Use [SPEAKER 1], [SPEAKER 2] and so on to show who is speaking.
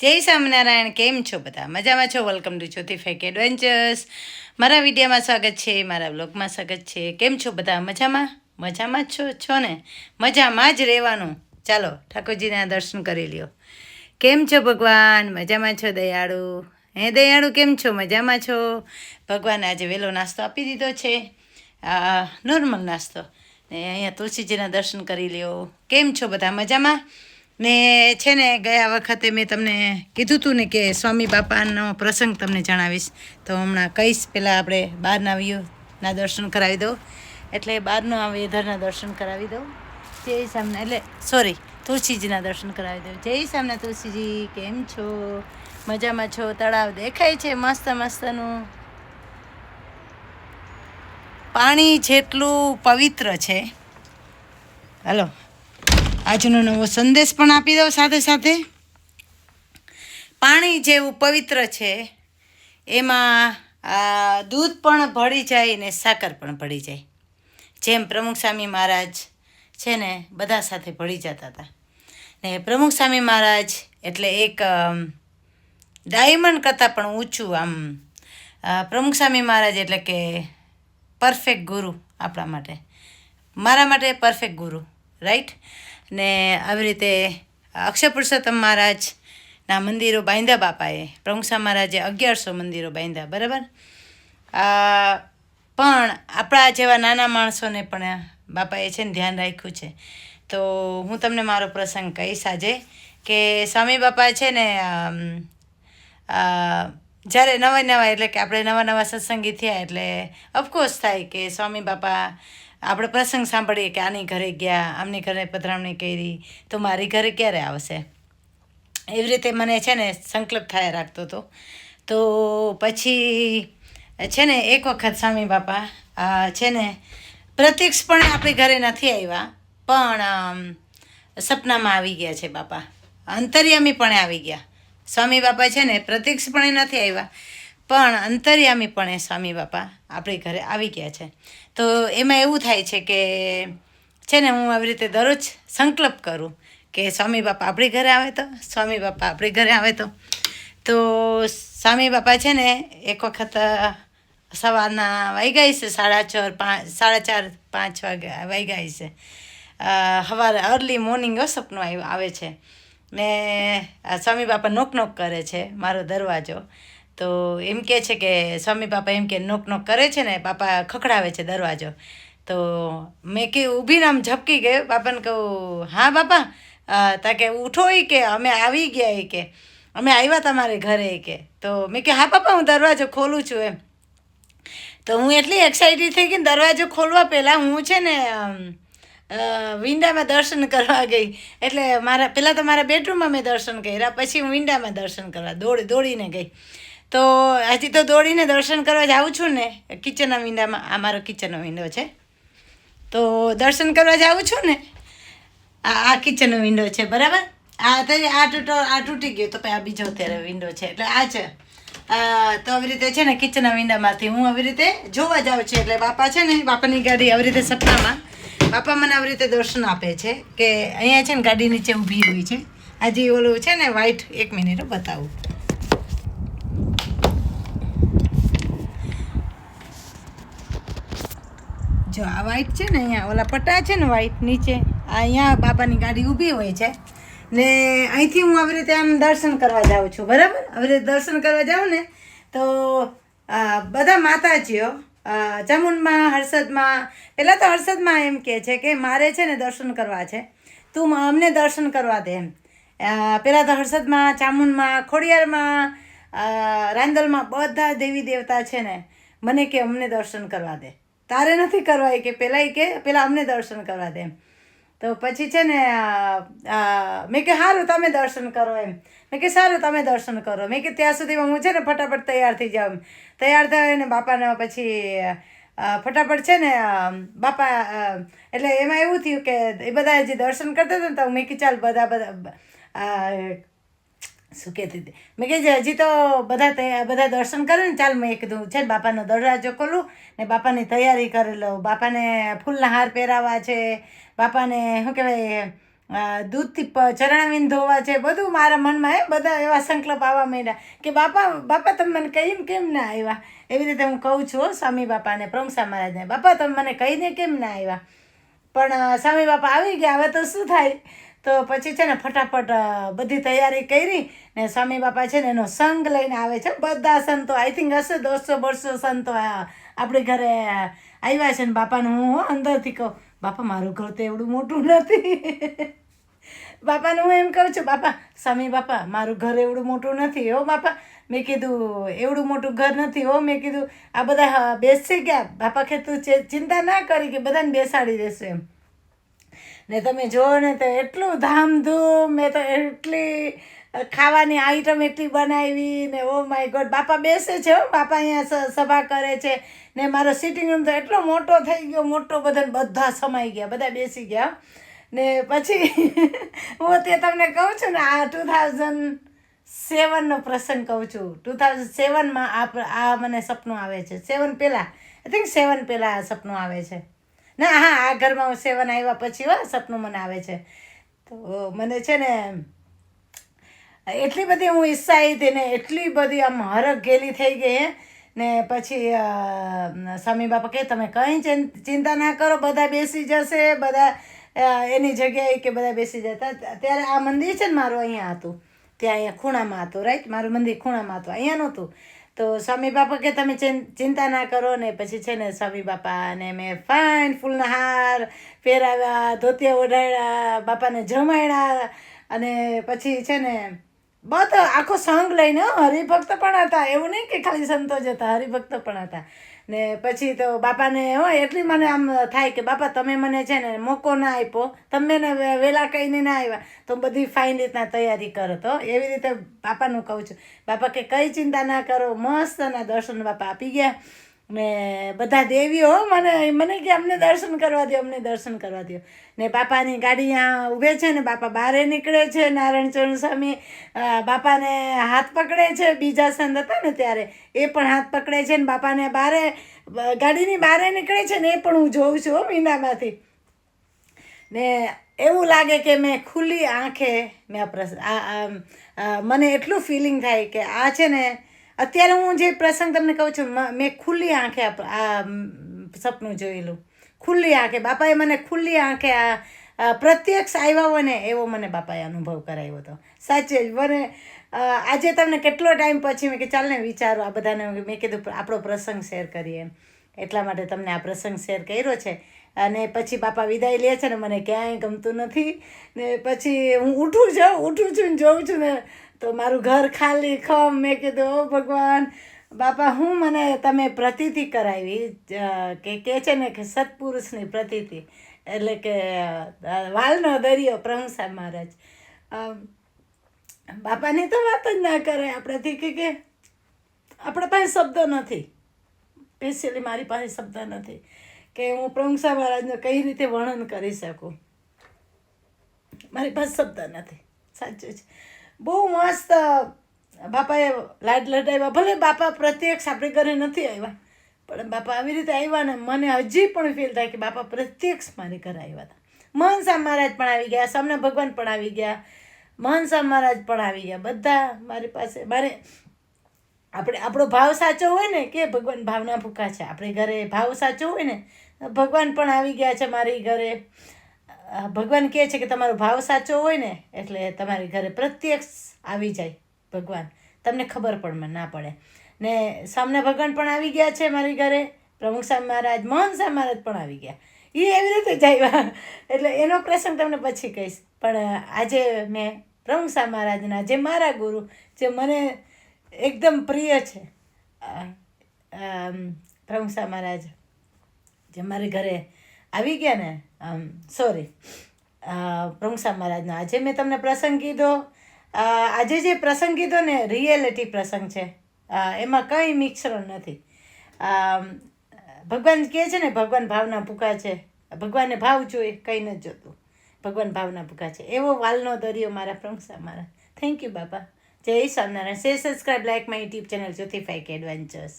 [SPEAKER 1] જય સ્વામિનારાયણ, કેમ છો બધા? મજામાં છો? વેલકમ ટુ જ્યોતિ ફેક એડવેન્ચર્સ મારા વિડીયોમાં સ્વાગત છે, મારા બ્લોગમાં સ્વાગત છે. કેમ છો બધા? મજામાં? મજામાં જ છો? છો ને? મજામાં જ રહેવાનું. ચાલો, ઠાકોરજીના દર્શન કરી લ્યો. કેમ છો ભગવાન? મજામાં છો દયાળુ? હે દયાળુ, કેમ છો? મજામાં છો? ભગવાને આજે વહેલો નાસ્તો આપી દીધો છે. આ નોર્મલ નાસ્તો. ને અહીંયા તુલસીજીના દર્શન કરી લ્યો. કેમ છો બધા? મજામાં? ને છે ને ગયા વખતે મેં તમને કીધું હતું ને કે સ્વામી બાપાનો પ્રસંગ તમને જણાવીશ. તો હમણાં કહીશ, પહેલાં આપણે બહારના વ્યૂના દર્શન કરાવી દઉં. એટલે બહારના વેધરના દર્શન કરાવી દઉં. જય સામને એટલે સોરી તુલસીજીના દર્શન કરાવી દઉં. જય સામને તુલસીજી, કેમ છો? મજામાં છો? તળાવ દેખાય છે મસ્ત મસ્તનું? પાણી જેટલું પવિત્ર છે. હાલો. આજનો નવો સંદેશ પણ આપી દઉં સાથે સાથે. પાણી જેવું પવિત્ર છે, એમાં દૂધ પણ ભળી જાય ને સાકર પણ ભળી જાય. જેમ પ્રમુખ સ્વામી મહારાજ છે ને, બધા સાથે ભળી જતા હતા. ને પ્રમુખ સ્વામી મહારાજ એટલે એક ડાયમંડ કરતાં પણ ઊંચું આમ પ્રમુખ સ્વામી મહારાજ એટલે કે પરફેક્ટ ગુરુ આપણા માટે. મારા માટે પરફેક્ટ ગુરુ રાઈટ ને આવી રીતે અક્ષય પુરુષોત્તમ મહારાજના મંદિરો બાંધ્યા બાપાએ, પ્રમુખ સ્વામી મહારાજે અગિયારસો મંદિરો બાંધ્યા, બરાબર? પણ આપણા જેવા નાના માણસોને પણ બાપાએ છે ને ધ્યાન રાખ્યું છે. તો હું તમને મારો પ્રસંગ કહીશ આજે કે સ્વામી બાપા છે ને જ્યારે નવા નવા એટલે કે આપણે નવા નવા સત્સંગી થયા એટલે અફકોર્સ થાય કે સ્વામી બાપા આપણે પ્રસંગ સાંભળીએ કે આની ઘરે ગયા, આમની ઘરે પધરામણી કરી, તો મારી ઘરે ક્યારે આવશે? એવી રીતે મને છે ને સંકલ્પ થયા રાખતો હતો તો પછી છે ને એક વખત સ્વામી બાપા છે ને પ્રત્યક્ષપણે આપણી ઘરે નથી આવ્યા, પણ સપનામાં આવી ગયા છે બાપા. અંતર્યામીપણે આવી ગયા. સ્વામી બાપા છે ને પ્રત્યક્ષપણે નથી આવ્યા. પણ અંતર્યામીપણે સ્વામી બાપા આપણી ઘરે આવી ગયા છે. તો એમાં એવું થાય છે કે છે ને હું આવી રીતે દરરોજ સંકલ્પ કરું કે સ્વામી બાપા આપણી ઘરે આવે તો સ્વામી બાપા આપણી ઘરે આવે તો. તો સ્વામી બાપા છે ને એક વખત સવારના વાગ્યા છે સાડા ચાર પાંચ સાડા ચાર પાંચ વાગે વાગ્યા છે. અ, સવારે અર્લી મોર્નિંગ સપનું આવે છે. ને સ્વામી બાપા નોક નોક કરે છે મારો દરવાજો. તો એમ કહે છે કે સ્વામી બાપા એમ કે નોક નોક કરે છે ને, બાપા ખખડાવે છે દરવાજો. તો મેં કે ઊભી આમ ઝપકી ગયો બાપાને કહું, હા બાપા તા કે ઉઠો એ કે, અમે આવી ગયા એ કે, અમે આવ્યા તમારે ઘરે ઈ કે. તો મેં કે, હા બાપા, હું દરવાજો ખોલું છું એમ. તો હું એટલી એક્સાઇટેડ થઈ ગઈ દરવાજો ખોલવા પહેલાં હું છે ને વિંડામાં દર્શન કરવા ગઈ. એટલે મારા, પહેલાં તો મારા બેડરૂમમાં મેં દર્શન કર્યા, પછી હું વિંડામાં દર્શન કરવા દોડી, દોડીને ગઈ. તો હજી તો દોડીને દર્શન કરવા જાઉં છું ને, કિચનના વિંડામાં, આ મારો કિચનનો વિન્ડો છે. તો દર્શન કરવા જાઉં છું ને, આ આ કિચનનો વિન્ડો છે, બરાબર? આ અત્યારે આ તૂટો આ તૂટી ગયો, તો આ બીજો અત્યારે વિન્ડો છે. એટલે આ છે. તો આવી રીતે છે ને, કિચનના વિન્ડામાંથી હું આવી રીતે જોવા જાઉં છું. એટલે બાપા છે ને, બાપાની ગાડી આવી રીતે સપનામાં બાપા મને આવી રીતે દર્શન આપે છે કે અહીંયા છે ને ગાડી નીચે ઊભી હોય છે. આજે ઓલું છે ને વ્હાઈટ એક મિનિટ બતાવું. જો આ વ્હાઈટ છે ને અહીંયા ઓલા પટ્ટા છે ને વ્હાઈટ નીચે, આ અહીંયા બાબાની ગાડી ઊભી હોય છે. ને અહીંથી હું આવી રીતે આમ દર્શન કરવા જાઉં છું, બરાબર? આવી રીતે દર્શન કરવા જાઉં ને, તો બધા માતાજીઓ ચામુંડમાં, હર્ષદમાં, પહેલાં તો હર્ષદમાં એમ કહે છે કે મારે છે ને દર્શન કરવા છે. તું અમને દર્શન કરવા દે એમ. પહેલાં તો હર્ષદમાં, ચામુંડમાં, ખોડિયારમાં રાંદલમાં બધા દેવી દેવતા છે ને, મને કે અમને દર્શન કરવા દે. તારે નથી કરવા એ કે પહેલાં એ કે પહેલાં અમને દર્શન કરવા દે તો પછી છે ને મેં કે સારું તમે દર્શન કરો એમ. મેં કે સારું તમે દર્શન કરો. મેં કે ત્યાં સુધીમાં હું છે ને ફટાફટ તૈયાર થઈ જાઉં તૈયાર થાય ને બાપાને પછી ફટાફટ છે ને બાપા એટલે એમાં એવું થયું કે એ બધા જે દર્શન કરતા હતા ને તો મેં કે ચાલ બધા બધા શું કહેતી હતી? મેં કે હજી તો બધા બધા દર્શન કરે ને, ચાલ મેં કીધું, છે ને, બાપાનો દરવાજો ખોલું ને બાપાની તૈયારી કરી લઉં. બાપાને ફૂલના હાર પહેરાવા છે, બાપાને, શું કહેવાય દૂધથી ચરણાવીને ધોવા છે, બધું મારા મનમાં, હે, બધા એવા સંકલ્પ આવવા માંડ્યા કે, બાપા બાપા, તમે મને કહીને કેમ ના આવ્યા? એવી રીતે હું કહું છું સ્વામી બાપાને પ્રમસા મહારાજને, બાપા, તમે મને કહીને કેમ ના આવ્યા? પણ સ્વામી બાપા આવી ગયા, હવે તો શું થાય? તો પછી છે ને ફટાફટ બધી તૈયારી કરી ને સ્વામી બાપા છે ને એનો સંઘ લઈને આવે છે. બધા સંતો આઈ થિંક હશે દોઢસો, બસો સંતો આપણી ઘરે આવ્યા છે ને બાપાને. હું અંદરથી કહું, બાપા, મારું ઘર તો એવડું મોટું નથી. બાપાને હું એમ કહું છું, બાપા, સ્વામી બાપા, મારું ઘર એવડું મોટું નથી. હો બાપા, મેં કીધું, એવડું મોટું ઘર નથી. હો, મેં કીધું, આ બધા બેસી ગયા. બાપા કે, તું ચિંતા ના કરી કે બધાને બેસાડી દેશું. એમ. ને તમે જુઓ ને તો એટલું ધામધૂમ, મેં તો એટલી ખાવાની આઈટમ એટલી બનાવી ને ઓ માય ગોડ બાપા બેસે છે, હો, બાપા અહીંયા સભા કરે છે ને મારો સિટિંગ રૂમ તો એટલો મોટો થઈ ગયો, મોટો બધા બધા સમાઈ ગયા, બધા બેસી ગયા, ને પછી હું તે તમને કહું છું ને, આ ટુ થાઉઝન્ડ સેવનનો પ્રસંગ કહું છું. ટુ થાઉઝન્ડ સેવનમાં આ આ મને સપનું આવે છે. સેવન પહેલાં આઈ થિંક સેવન પહેલાં આ સપનું આવે છે. ના, હા, આ ઘરમાં હું સેવન આવ્યા પછી, હો, સપનું મને આવે છે. તો મને છે ને, એટલી બધી હું ઈચ્છાઈ હતી ને, એટલી બધી આમ હરખ ગેલી થઈ ગઈ ને પછી સ્વામી બાપા કે તમે કંઈ ચિંતા ના કરો, બધા બેસી જશે, બધા એની જગ્યાએ કે બધા બેસી જતા. ત્યારે આ મંદિર છે ને મારું અહીંયા હતું. ત્યાં અહીંયા ખૂણામાં હતું રાઈટ મારું મંદિર ખૂણામાં હતું. અહીંયા નહોતું. તો સ્વામી બાપા કે તમે ચિંતા ના કરો ને પછી છે ને સ્વામી બાપા ને મેં ફાઇન ફૂલના હાર પહેરાવ્યા, ધોતિયા ઓઢાડ્યા બાપાને જમાડ્યા અને પછી છે ને બધો આખો સંઘ લઈને હરિભક્ત પણ હતા. એવું નહીં કે ખાલી સંતો જ હતા, હરિભક્ત પણ હતા. ને પછી તો બાપાને હો એટલી મને આમ થાય કે બાપા તમે મને છે ને મોકો ના આપ્યો. તમે ને વહેલા કહીને ના આવ્યા તો બધી ફાઇન રીતના તૈયારી કરો તો એવી રીતે બાપાનું કહું છું. બાપા કે, કંઈ ચિંતા ના કરો. મસ્તના દર્શન બાપા આપી ગયા. ને બધા દેવીઓ, મને મને કે અમને દર્શન કરવા દો અમને દર્શન કરવા દો ને બાપાની ગાડી અહીંયા ઊભે છે ને બાપા બહારે નીકળે છે, નારાયણ ચરણ સ્વામી બાપાને હાથ પકડે છે, બીજા સંત હતા ને ત્યારે, એ પણ હાથ પકડે છે ને બાપાને બારે ગાડીની બહારે નીકળે છે ને એ પણ હું જોઉં છું હો મીંડામાંથી ને એવું લાગે કે મેં ખુલ્લી આંખે, મેં આ મને એટલું ફિલિંગ થાય કે આ છે ને અત્યારે હું જે પ્રસંગ તમને કહું છું, મેં ખુલ્લી આંખે આ સપનું જોયેલું. ખુલ્લી આંખે. બાપાએ મને ખુલ્લી આંખે આ પ્રત્યક્ષ આવ્યા હોય ને, એવો મને બાપાએ અનુભવ કરાવ્યો હતો. સાચે જ. મને આજે તમને કેટલો ટાઈમ પછી મેં કે ચાલ ને વિચારો આ બધાને. મેં કીધું આપણો પ્રસંગ શેર કરીએ. એટલા માટે તમને આ પ્રસંગ શેર કર્યો છે. અને પછી બાપા વિદાય લે છે ને મને ક્યાંય ગમતું નથી. ને પછી હું ઉઠું છું ઉઠું છું ને જોઉં છું ને તો મારું ઘર ખાલી, ખમ. મેં કીધું, ઓ ભગવાન, બાપા, હું મને તમે પ્રતિતિ કરાવી. કે કે છે ને કે સત્પુરુષની પ્રતિતિ. એટલે કે વાલનો દરિયો, પ્રહંસા મહારાજ. બાપાની તો વાત જ ના કરે આપણાથી કે કે આપણા પાસે શબ્દ નથી. સ્પેશિયલી મારી પાસે શબ્દ નથી. કે હું પ્રભુસા મહારાજને કઈ રીતે વર્ણન કરી શકું? મારી પાસે શબ્દ નથી. સાચું છે. બહુ મસ્ત બાપાએ લાડ લડાવ્યા. ભલે બાપા પ્રત્યક્ષ આપણે ઘરે નથી આવ્યા, પણ બાપા આવી રીતે આવ્યા ને મને હજી પણ ફીલ થાય કે બાપા પ્રત્યક્ષ મારી ઘરે આવ્યા હતા. મહનસા મહારાજ પણ આવી ગયા, સામના ભગવાન પણ આવી ગયા મહનસા મહારાજ પણ આવી ગયા. બધા મારી પાસે, મારે આપણે, આપણો ભાવ સાચો હોય ને, કે ભગવાન ભાવના ભૂખા છે? આપણે ઘરે ભાવ સાચો હોય ને ભગવાન પણ આવી ગયા છે મારી ઘરે. ભગવાન કહે છે કે તમારો ભાવ સાચો હોય ને, એટલે તમારી ઘરે પ્રત્યક્ષ આવી જાય ભગવાન. તમને ખબર પણ ના પડે. ને સામના ભગવાન પણ આવી ગયા છે મારી ઘરે. પ્રમુખ સ્વામી મહારાજ, મોહન સ્વામી મહારાજ પણ આવી ગયા. એ એવી રીતે જાય એટલે એનો પ્રસંગ તમને પછી કહીશ. પણ આજે મેં પ્રમુખ સ્વામી મહારાજના, જે મારા ગુરુ, જે મને એકદમ પ્રિય છે પ્રમુખ સ્વામી મહારાજ જે મારી ઘરે આવી ગયા ને સોરી પ્રમુખસા મહારાજનો, આજે મેં તમને પ્રસંગ કીધો. આજે જે પ્રસંગ કીધો ને રિયાલિટી પ્રસંગ છે એમાં કંઈ મિશ્રણ નથી. ભગવાન કહે છે ને, ભગવાન ભાવના ભૂખા છે. ભગવાનને ભાવ જોઈએ, કંઈ નથી જોતું. ભગવાન ભાવના ભૂખા છે. એવો વાલનો દરિયો મારા પ્રમુખસા મારા થેન્ક યુ બાપા. જય સ્વામિનારાયણ સે subscribe like my YouTube channel જ્યોતિફાઈક adventures